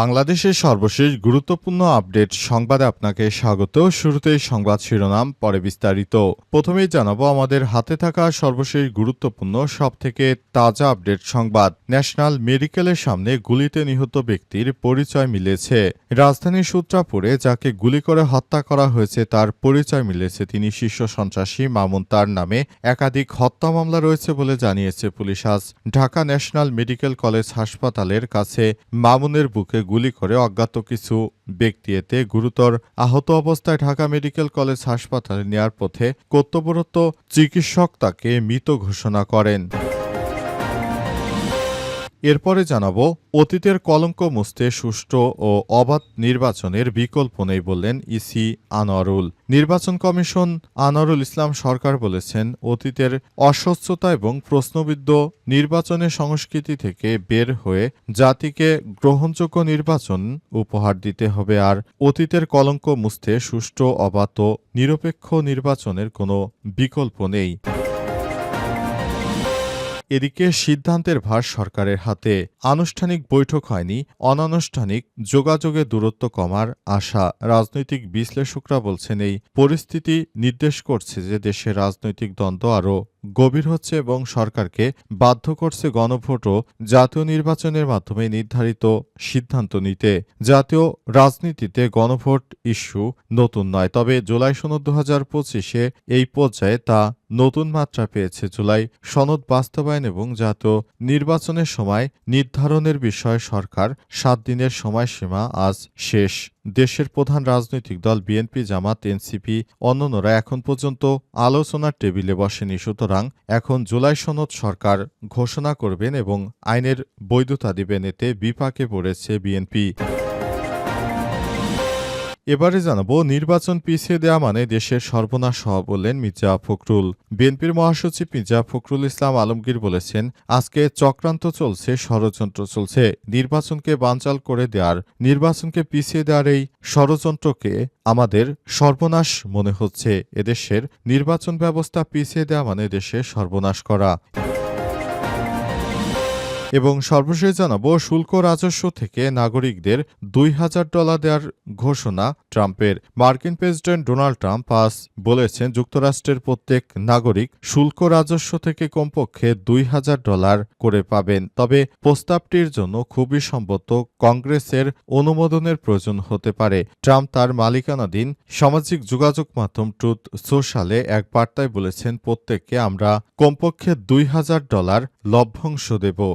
বাংলাদেশের সর্বশেষ গুরুত্বপূর্ণ আপডেট সংবাদে আপনাকে স্বাগত। শুরুতে সংবাদ শিরোনাম, পরে বিস্তারিত। প্রথমেই জানাব, আমাদের হাতে থাকা সর্বশেষ গুরুত্বপূর্ণ, সবথেকে তাজা আপডেট সংবাদ। ন্যাশনাল মেডিকেলের সামনে গুলিতে নিহত ব্যক্তির পরিচয় মিলেছে। রাজধানীর সূত্রাপুরে যাকে গুলি করে হত্যা করা হয়েছে, তার পরিচয় মিলেছে। তিনি শীর্ষ সন্ত্রাসী মামুন তার নামে একাধিক হত্যা মামলা রয়েছে বলে জানিয়েছে পুলিশ। আজ ঢাকা ন্যাশনাল মেডিকেল কলেজ হাসপাতালের কাছে মামুনের বুকে গুলি করে অজ্ঞাত কিছু ব্যক্তি। এতে গুরুতর আহত অবস্থায় ঢাকা মেডিকেল কলেজ হাসপাতালে নেয়ার পথে কর্তব্যরত চিকিৎসক তাকে মৃত ঘোষণা করেন। এরপরে জানাব, অতীতের কলঙ্ক মুছতে সুষ্ঠু ও অবাধ নির্বাচনের বিকল্প নেই বললেন ইসি আনোয়ারুল। নির্বাচন কমিশন আনোয়ারুল ইসলাম সরকার বলেছেন, অতীতের অস্বচ্ছতা এবং প্রশ্নবিদ্ধ নির্বাচনের সংস্কৃতি থেকে বের হয়ে জাতিকে গ্রহণযোগ্য নির্বাচন উপহার দিতে হবে আর অতীতের কলঙ্ক মুছতে সুষ্ঠু, অবাধ নিরপেক্ষ নির্বাচনের কোনো বিকল্প নেই। এদিকে সিদ্ধান্তের ভার সরকারের হাতে। আনুষ্ঠানিক বৈঠক হয়নি, অনানুষ্ঠানিক যোগাযোগে দূরত্ব কমার আশা। রাজনৈতিক বিশ্লেষকরা বলছেন, এই পরিস্থিতি নির্দেশ করছে যে দেশের রাজনৈতিক দ্বন্দ্ব আরও গভীর হচ্ছে এবং সরকারকে বাধ্য করছে গণভোট ও জাতীয় নির্বাচনের মাধ্যমে নির্ধারিত সিদ্ধান্ত নিতে। জাতীয় রাজনীতিতে গণভোট ইস্যু নতুন নয়, তবে জুলাই সনদ দু হাজার পঁচিশে এই পর্যায়ে তা নতুন মাত্রা পেয়েছে। জুলাই সনদ বাস্তবায়ন এবং জাতীয় নির্বাচনের সময় নির্ধারণের বিষয়ে সরকার সাত দিনের সময়সীমা আজ শেষ। দেশের প্রধান রাজনৈতিক দল বিএনপি, জামাত, এনসিপি, অন্যান্যরা এখন পর্যন্ত আলোচনার টেবিলে বসেনি। সুতরাং এখন জুলাই সনদ সরকার ঘোষণা করবেন এবং আইনের বৈধতা দিবেন। এতে বিপাকে পড়েছে বিএনপি। এবারে জানাব, নির্বাচন পিছিয়ে দেওয়া মানে দেশের সর্বনাশ হওয়া বললেন মির্জা ফখরুল। বিএনপির মহাসচিব মির্জা ফখরুল ইসলাম আলমগীর বলেছেন, আজকে চক্রান্ত চলছে, ষড়যন্ত্র চলছে। নির্বাচনকে বানচাল করে দেওয়ার নির্বাচনকে পিছিয়ে দেওয়ার এই ষড়যন্ত্রকে আমাদের সর্বনাশ মনে হচ্ছে। এদেশের নির্বাচন ব্যবস্থা পিছিয়ে দেওয়া মানে দেশের সর্বনাশ করা। এবং সর্বশেষ জানাব, শুল্ক রাজস্ব থেকে নাগরিকদের দুই হাজার ডলার দেওয়ার ঘোষণা ট্রাম্পের। মার্কিন প্রেসিডেন্ট ডোনাল্ড ট্রাম্প আজ বলেছেন, যুক্তরাষ্ট্রের প্রত্যেক নাগরিক শুল্ক রাজস্ব থেকে কমপক্ষে দুই হাজার ডলার করে পাবেন। তবে প্রস্তাবটির জন্য খুবই সম্ভবত কংগ্রেসের অনুমোদনের প্রয়োজন হতে পারে। ট্রাম্প তার মালিকানাধীন সামাজিক যোগাযোগ মাধ্যম ট্রুথ সোশ্যালে এক বার্তায় বলেছেন, প্রত্যেককে আমরা কমপক্ষে দুই হাজার ডলার লভ্যাংশ দেব।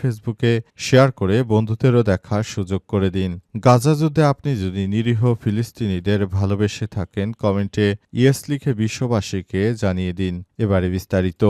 ফেসবুকে শেয়ার করে বন্ধুদেরও দেখার সুযোগ করে দিন। গাজা যুদ্ধে আপনি যদি নিরীহ ফিলিস্তিনিদের ভালোবেসে থাকেন, কমেন্টে ইয়েস লিখে বিশ্ববাসীকে জানিয়ে দিন। এবারে বিস্তারিত।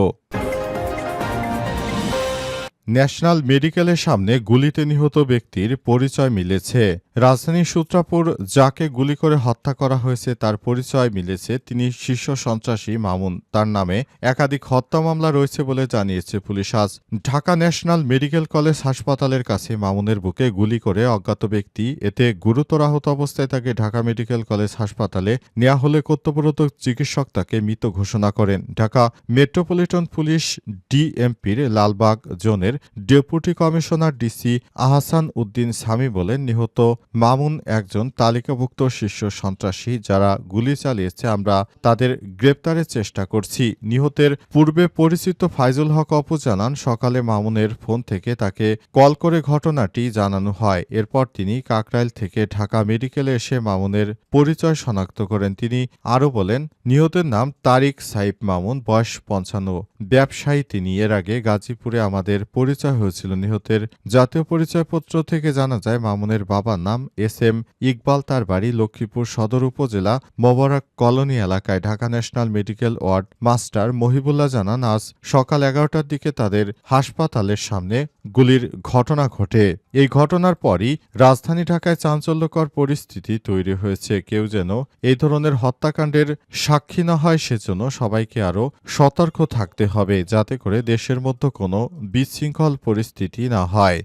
ন্যাশনাল মেডিকেলের সামনে গুলিতে নিহত ব্যক্তির পরিচয় মিলেছে। রাজধানীর সূত্রাপুর যাকে গুলি করে হত্যা করা হয়েছে তার পরিচয় মিলেছে তিনি শীর্ষ সন্ত্রাসী মামুন। তার নামে একাধিক হত্যা মামলা রয়েছে বলে জানিয়েছে পুলিশ। আজ ঢাকা ন্যাশনাল মেডিকেল কলেজ হাসপাতালের কাছে মামুনের বুকে গুলি করে অজ্ঞাত ব্যক্তি। এতে গুরুতর আহত অবস্থায় তাকে ঢাকা মেডিকেল কলেজ হাসপাতালে নেওয়া হলে কর্তব্যরত চিকিৎসক তাকে মৃত ঘোষণা করেন। ঢাকা মেট্রোপলিটন পুলিশ ডিএমপির লালবাগ জোনের deputy commissioner DC Ahsan Uddin Sami বলেন, নিহত মামুন একজন তালিকাভুক্ত শীর্ষ সন্ত্রাসী যারা গুলি চালিয়েছে। আমরা তাদের গ্রেপ্তারের চেষ্টা করছি। নিহতের পূর্বে পরিচিত ফাইজুল হক অপু জানান, সকালে মামুনের ফোন থেকে তাকে কল করে ঘটনাটি জানানো হয়। এরপর তিনি কাকরাইল থেকে ঢাকা মেডিকেলে এসে মামুনের পরিচয় শনাক্ত করেন। তিনি আরও বলেন, নিহতের নাম তারিক সাইব মামুন, বয়স পঞ্চান্ন। ব্যবসায়ী তিনি। এর আগে গাজীপুরে আমাদের পরিচয় হয়েছিল। নিহতের জাতীয় পরিচয়পত্র থেকে জানা যায়, মামুনের বাবার নাম এস এম ইকবাল। তার বাড়ি লক্ষ্মীপুর সদর উপজেলা মোবারক কলোনি এলাকায় Dhaka national medical ward master Mohibullah জানান, আজ সকাল এগারোটার দিকে তাদের হাসপাতালের সামনে গুলির ঘটনা ঘটে। এই ঘটনার পরই রাজধানী ঢাকায় চাঞ্চল্যকর পরিস্থিতি তৈরি হয়েছে। কেউ যেন এই ধরনের হত্যাকাণ্ডের সাক্ষী না হয়, সেজন্য সবাইকে আরও সতর্ক থাকতে হবে, যাতে করে দেশের মধ্যে কোনো বিশৃঙ্খল পরিস্থিতি না হয়।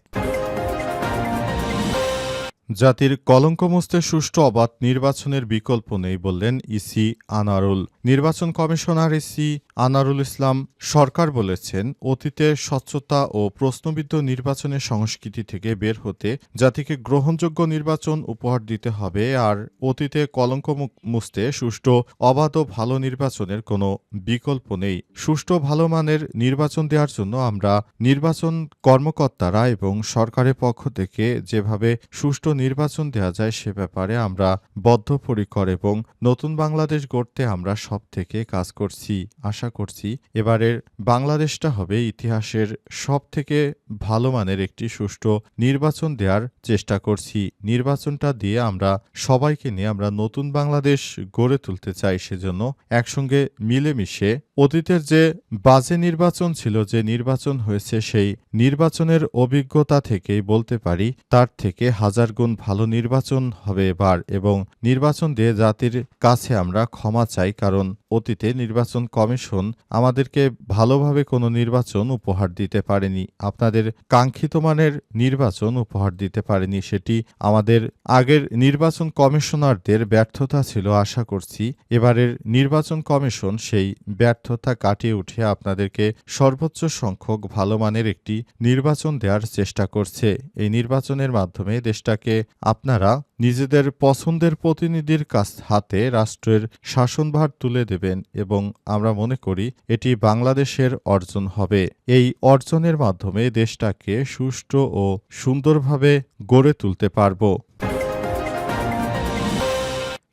জাতির কলঙ্কমস্তে সুষ্ঠু অবাধ নির্বাচনের বিকল্প নেই বললেন ইসি আনারুল। নির্বাচন কমিশনার এসি আনারুল ইসলাম সরকার বলেছেন, অতীতে স্বচ্ছতা ও প্রশ্নবিদ্ধ নির্বাচনের সংস্কৃতি থেকে বের হতে জাতিকে গ্রহণযোগ্য নির্বাচন উপহার দিতে হবে আর অতীতে কলঙ্ক মুছতে সুষ্ঠু, অবাধ ও ভালো নির্বাচনের কোনো বিকল্প নেই। সুষ্ঠু, ভালো মানের নির্বাচন দেওয়ার জন্য আমরা নির্বাচন কর্মকর্তারা এবং সরকারের পক্ষ থেকে যেভাবে সুষ্ঠু নির্বাচন দেওয়া যায় সে ব্যাপারে আমরা বদ্ধপরিকর এবং নতুন বাংলাদেশ গড়তে আমরা সব থেকে কাজ করছি, আশা করছি। এবারের বাংলাদেশটা হবে ইতিহাসের সব থেকে ভালো মানের একটি সুষ্ঠু নির্বাচন দেওয়ার চেষ্টা করছি। নির্বাচনটা দিয়ে আমরা, সবাইকে নিয়ে আমরা নতুন বাংলাদেশ গড়ে তুলতে চাই সেজন্য একসঙ্গে মিলেমিশে অতীতের যে বাজে নির্বাচন ছিল, যে নির্বাচন হয়েছে, সেই নির্বাচনের অভিজ্ঞতা থেকেই বলতে পারি, তার থেকে হাজার গুণ ভালো নির্বাচন হবে এবার এবং নির্বাচন দিয়ে জাতির কাছে আমরা ক্ষমা চাই, কারণ অতীতে নির্বাচন কমিশন আমাদেরকে ভালোভাবে কোনো নির্বাচন উপহার দিতে পারেনি। আপনাদের কাঙ্ক্ষিত মানের নির্বাচন উপহার দিতে পারেনি। সেটি আমাদের আগের নির্বাচন কমিশনারদের ব্যর্থতা ছিল আশা করছি। এবারের নির্বাচন কমিশন সেই ব্যর্থতা কাটিয়ে উঠে আপনাদেরকে সর্বোচ্চ সংখ্যক ভালো মানের একটি নির্বাচন দেওয়ার চেষ্টা করছে। এই নির্বাচনের মাধ্যমে দেশটাকে আপনারা নিজেদের পছন্দের প্রতিনিধির কাছ হাতে রাষ্ট্রের শাসনভার তুলে দেবেন এবং আমরা মনে করি এটি বাংলাদেশের অর্জন হবে। এই অর্জনের মাধ্যমে দেশটাকে সুষ্ঠু ও সুন্দরভাবে গড়ে তুলতে পারব।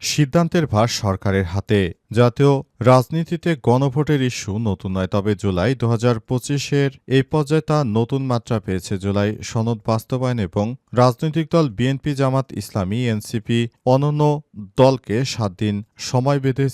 সিদ্ধান্তের ভার সরকারের হাতে। জাতীয় রাজনীতিতে গণভোটের ইস্যু নতুন নয়, তবে জুলাই দু হাজার পঁচিশের এই পর্যায়ে তা নতুন মাত্রা পেয়েছে। জুলাই সনদ বাস্তবায়ন এবং রাজনৈতিক দল বিএনপি, জামাত ইসলামী, এনসিপি অনন্য দলকে সাত দিন সময় বেঁধে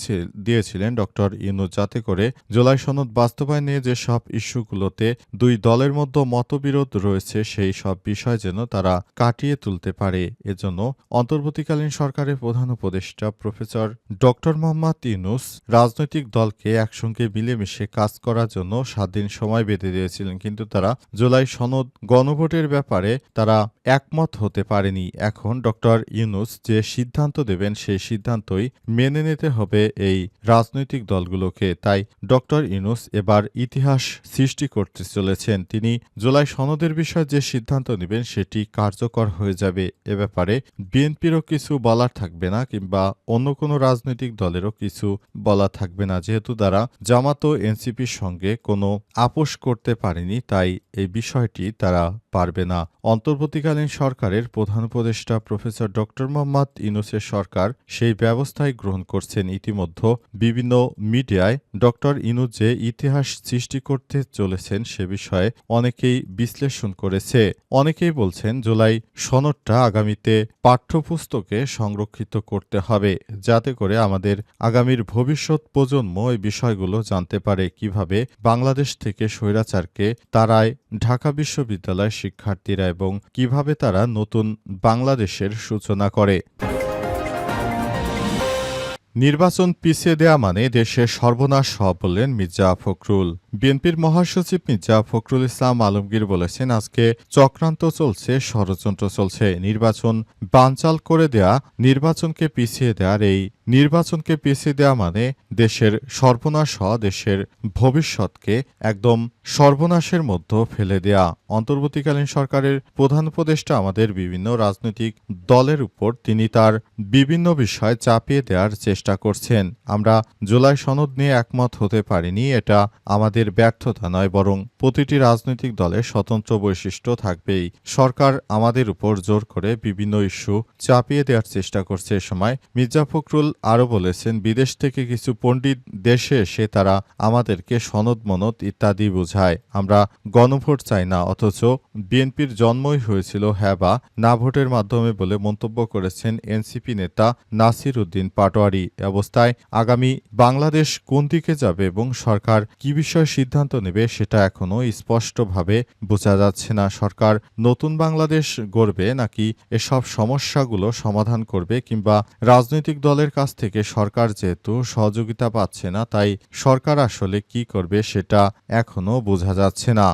দিয়েছিলেন ডক্টর ইউনুস। যাতে করে জুলাই সনদ বাস্তবায়ন নিয়ে যেসব ইস্যুগুলোতে দুই দলের মধ্যে মতবিরোধ রয়েছে, সেই সব বিষয় যেন তারা কাটিয়ে তুলতে পারে। এজন্য অন্তর্বর্তীকালীন সরকারের প্রধান উপদেষ্টা প্রফেসর ডক্টর মোহাম্মদ ইউনুস রাজনৈতিক দলকে একসঙ্গে মিলেমিশে কাজ করার জন্য সাত দিন সময় বেঁধে দিয়েছিলেন। কিন্তু তারা জুলাই সনদ গণভোটের ব্যাপারে তারা একমত হতে পারেনি। এখন ডক্টর ইউনুস যে সিদ্ধান্ত দেবেন, সেই সিদ্ধান্তই মেনে নিতে হবে এই রাজনৈতিক দলগুলোকে। তাই ডক্টর ইউনুস এবার ইতিহাস সৃষ্টি করতে চলেছেন। তিনি জুলাই সনদের বিষয়ে যে সিদ্ধান্ত নেবেন, সেটি কার্যকর হয়ে যাবে। এ ব্যাপারে বিএনপিরও কিছু বলার থাকবে না, কিংবা অন্য কোনো রাজনৈতিক দলেরও কিছু বলা থাকবে না। যেহেতু তারা জামাত ও এনসিপির সঙ্গে কোনো আপোষ করতে পারেনি, তাই এই বিষয়টি তারা পারবে না। অন্তর্বর্তীকালীন সরকারের প্রধান উপদেষ্টা প্রফেসর ডক্টর মোহাম্মদ ইউনুসের সরকার সেই ব্যবস্থাই গ্রহণ করছেন ইতিমধ্যে। বিভিন্ন মিডিয়ায় ডক্টর ইনুস যে ইতিহাস সৃষ্টি করতে চলেছেন সে বিষয়ে অনেকেই বিশ্লেষণ করেছে। অনেকেই বলছেন জুলাই সনদটা আগামীতে পাঠ্যপুস্তকে সংরক্ষিত করতে হবে, যাতে করে আমাদের আগামীর ভবিষ্যৎ প্রজন্ম এই বিষয়গুলো জানতে পারে। কীভাবে বাংলাদেশ থেকে স্বৈরাচারকে তারায় ঢাকা বিশ্ববিদ্যালয় শিক্ষার্থীরা এবং কীভাবে তারা নতুন বাংলাদেশের সূচনা করে। নির্বাচন পিছিয়ে দেয়া মানে দেশের সর্বনাশ হওয়া বললেন মির্জা ফখরুল। বিএনপির মহাসচিব মির্জা ফখরুল ইসলাম আলমগীর বলেছেন, আজকে চক্রান্ত চলছে, ষড়যন্ত্র চলছে। নির্বাচন বানচাল করে দেয়া, নির্বাচনকে পিছিয়ে দেওয়ার এই নির্বাচনকে পিছিয়ে দেওয়া মানে দেশের সর্বনাশ হওয়া, দেশের ভবিষ্যৎকে একদম সর্বনাশের মধ্যে ফেলে দেয়া। অন্তর্বর্তীকালীন সরকারের প্রধান উপদেষ্টা আমাদের বিভিন্ন রাজনৈতিক দলের উপর তিনি তার বিভিন্ন বিষয় চাপিয়ে দেওয়ার চেষ্টা করছেন। আমরা জুলাই সনদ নিয়ে একমত হতে পারিনি, এটা আমাদের ব্যর্থতা নয়, বরং প্রতিটি রাজনৈতিক দলের স্বতন্ত্র বৈশিষ্ট্য থাকবেই। সরকার আমাদের উপর জোর করে বিভিন্ন ইস্যু চাপিয়ে দেওয়ার চেষ্টা করছে এ সময় মির্জা ফখরুল আরও বলেছেন, বিদেশ থেকে কিছু পণ্ডিত দেশে এসে তারা আমাদেরকে সনদ, মনদ ইত্যাদি বোঝায়। আমরা গণভোট চাই না, অথচ বিএনপির জন্মই হয়েছিল হ্যাঁ বা না ভোটের মাধ্যমে বলে মন্তব্য করেছেন এনসিপি নেতা নাসির উদ্দিন পাটোয়ারি। অবস্থায় আগামী বাংলাদেশ কোন দিকে যাবে এবং সরকার কি বিষয়ে সিদ্ধান্ত নেবে সেটা এখনও স্পষ্টভাবে বোঝা যাচ্ছে না। সরকার নতুন বাংলাদেশ গড়বে নাকি এসব সমস্যাগুলো সমাধান করবে কিংবা রাজনৈতিক দলের কাছ থেকে সরকার যেহেতু সহযোগিতা পাচ্ছে না, তাই সরকার আসলে কি করবে সেটা এখনও বোঝা যাচ্ছে না।